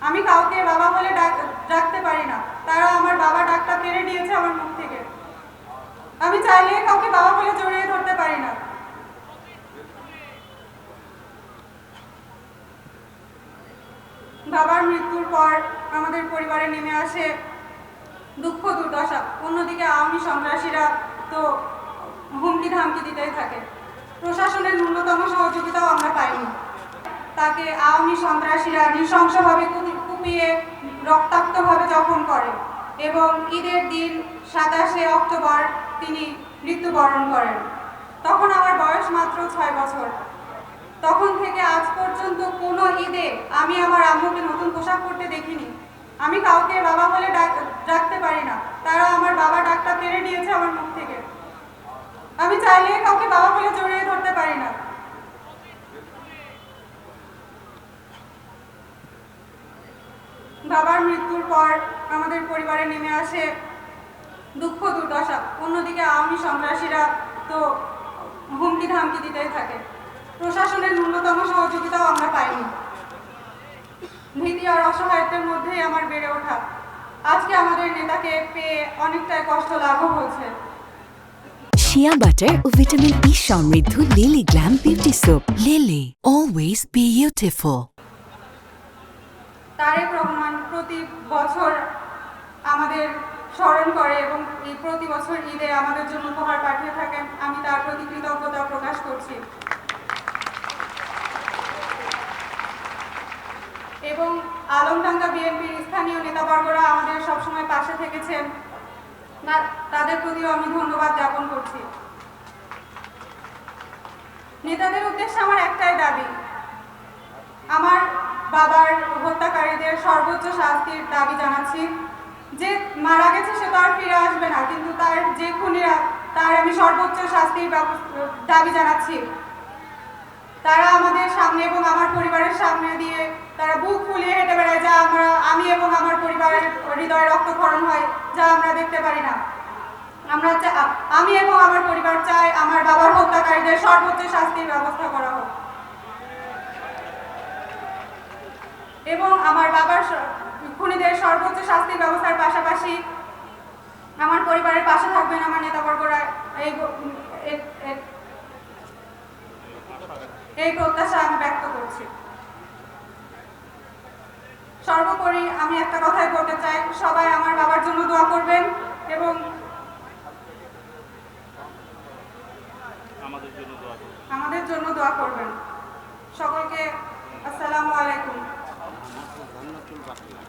আমি কাউকে বাবা বলে ডাক- ডাকতে পারি না। তারা আমার বাবা ডাকটা কেড়ে নিয়েছে আমার মুখ থেকে। আমি চাইলে কাউকে বাবা বলে জড়িয়ে ধরতে পারি না। বাবার মৃত্যুর পর আমাদের পরিবারে নেমে আসে দুঃখ দুর্দশা। অন্যদিকে আওয়ামী সন্ত্রাসীরা তো হুমকি ধামকি দিতেই থাকে। প্রশাসনের ন্যূনতম সহযোগিতাও আমরা পাইনি। তাকে আওয়ামী সন্ত্রাসীরা নৃশংসভাবে কুপি- কুপিয়ে রক্তাক্তভাবে জখম করে এবং ঈদের দিন সাতাশে অক্টোবর তিনি মৃত্যুবরণ করেন। তখন আমার বয়স মাত্র ছয় বছর। তখন থেকে আজ পর্যন্ত কোনো ঈদে আমি আমার আম্মুকে নতুন পোশাক পরতে দেখিনি। আমি কাউকে বাবা বলে ডাক- ডাকতে পারি না। তারা আমার বাবা ডাকটা কেড়ে নিয়েছে আমার মুখ থেকে আমি চাইলে কাউকে বাবা বলে জড়িয়ে ধরতে পারি না বাবার মৃত্যুর পর আমাদের পরিবারে নেমে আসে দুঃখ দুর্দশা। অন্যদিকে আওয়ামী সন্ত্রাসীরা তো হুমকি ধামকি দিতেই থাকে। প্রশাসনের ন্যূনতম সহযোগিতাও আমরা পাইনি। ভীতি আর অসহায়ত্বের মধ্যেই আমার বেড়ে ওঠা। আজকে আমাদের নেতাকে পেয়ে অনেকটাই কষ্ট লাঘব হয়েছে। শিয়া বাটার ও ভিটামিন ই সমৃদ্ধ Lily glam beauty soap Lily always beautiful Tarek Rahman প্রতি বছর আমাদের স্মরণ করে এবং এই প্রতি বছর ঈদে আমাদের জন্য উপহার পাঠিয়ে থাকেন। আমি তার প্রতি কৃতজ্ঞতা প্রকাশ করছি। এবং আলমডাঙ্গা বিএনপির স্থানীয় নেতাবর্গরা আমাদের সবসময় পাশে থেকেছেন। তাদের প্রতিও আমি ধন্যবাদ জ্ঞাপন করছি। নেতাদের উদ্দেশ্যে আমার একটাই দাবি, আমার বাবার সর্বোচ্চ শাস্তির দাবি জানাচ্ছি। যে মারা গেছে সে তো আর ফিরে আসবে না, কিন্তু তার যে খুনিরা, তার আমি সর্বোচ্চ শাস্তির দাবি জানাচ্ছি। তারা আমাদের সামনে এবং আমার পরিবারের সামনে দিয়ে তারা বুক ফুলিয়ে হেঁটে বেড়ায়, যা আমরা, আমি এবং আমার পরিবারের হৃদয়ে রক্তক্ষরণ হয়, যা আমরা দেখতে পারি না। আমরা আমি এবং আমার পরিবার চাই আমার বাবার হত্যাকারীদের সর্বোচ্চ শাস্তির ব্যবস্থা করা হোক। এবং আমার বাবার খুনিদের সর্বোচ্চ শাস্তির ব্যবস্থার পাশাপাশি আমার পরিবারের পাশে থাকবেন আমার নেতাবর্গরা। এই এই প্রত্যাশা আমি ব্যক্ত করছি। সর্বোপরি আমি একটা কথাই বলতে চাই সবাই আমার বাবার জন্য দোয়া করবেন এবং আমাদের জন্য দোয়া করবেন। সকলকে আসসালামু আলাইকুম